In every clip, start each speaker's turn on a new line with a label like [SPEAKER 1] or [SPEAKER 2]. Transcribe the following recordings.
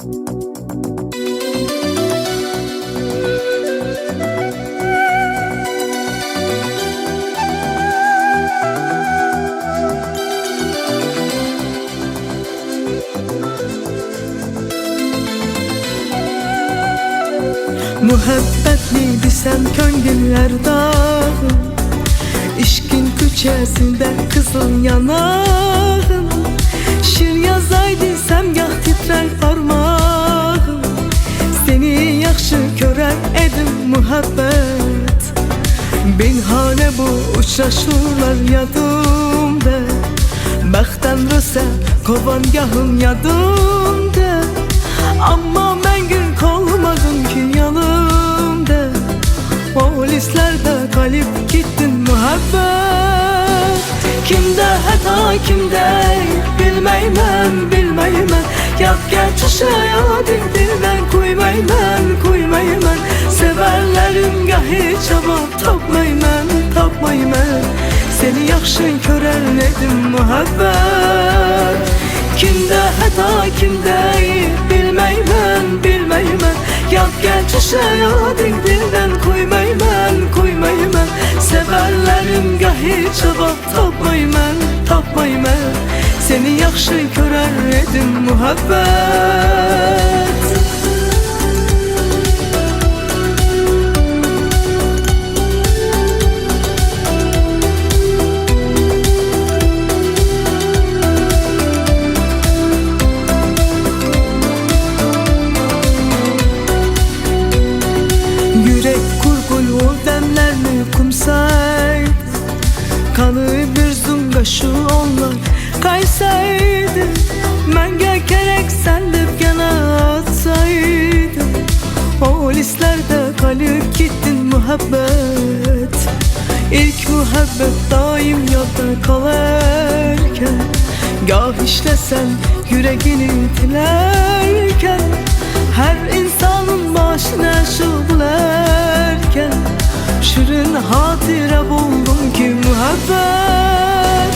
[SPEAKER 1] Muhabbetli desem köngüller dağım İşkin küçesinde kızıl yanağım muhabbet. Binhane bu uçraşurlar yadımda. Bəxtən rösə kovangahım yadımda. Amma mən gün kalmadın ki yanımda. Polislerde kalıp gittin muhabbet Kimde hata kimde bilmeymem bilmeymem Yat geçişe yadım dilden koymaymam koymaymam körerledim muhabbet. Kimde hata kimde bilmeymem bilmeymem Yat geçişe yadım dilden koymaymam koymaymam Severlerim gahi cevap tapmaymam tapmaymam Seni yaxşı körerledim muhabbet Zunga şu onlar. Kaysaydı Menge gerek sen de yana atsaydı O lislerde kalıp gittin muhabbet. İlk muhabbet daim yadda kalarken Gah işlesen yüreğini dilerken Her insanın başına şu bularken Şirin hatire buldum ki muhabbet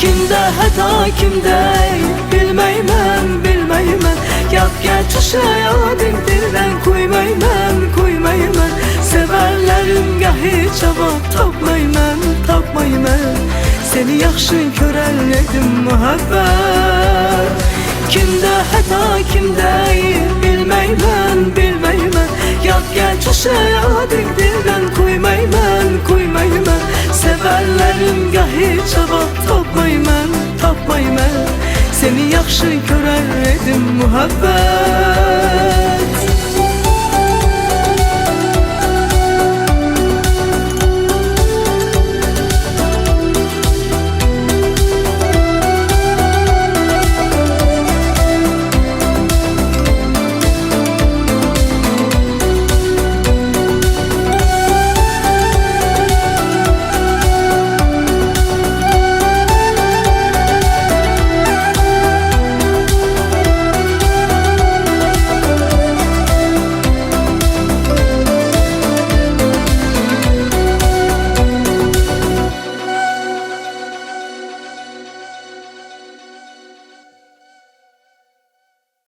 [SPEAKER 1] Kimde hata kimde bilmeymem bilmeymem Yat geçişe yadım dilden koymaymam koymaymam Severlerim gahi cevap tapmaymam tapmaymam Seni yaxşı körelledim muhabbet. Kimde hata kimde bilmeymem bilmeymem Yat geçişe yadım dilden koymaymam koymaymam Severlerim gahi cevap tapmaymam tapmaymam Seni yaxşı körelledim muhabbet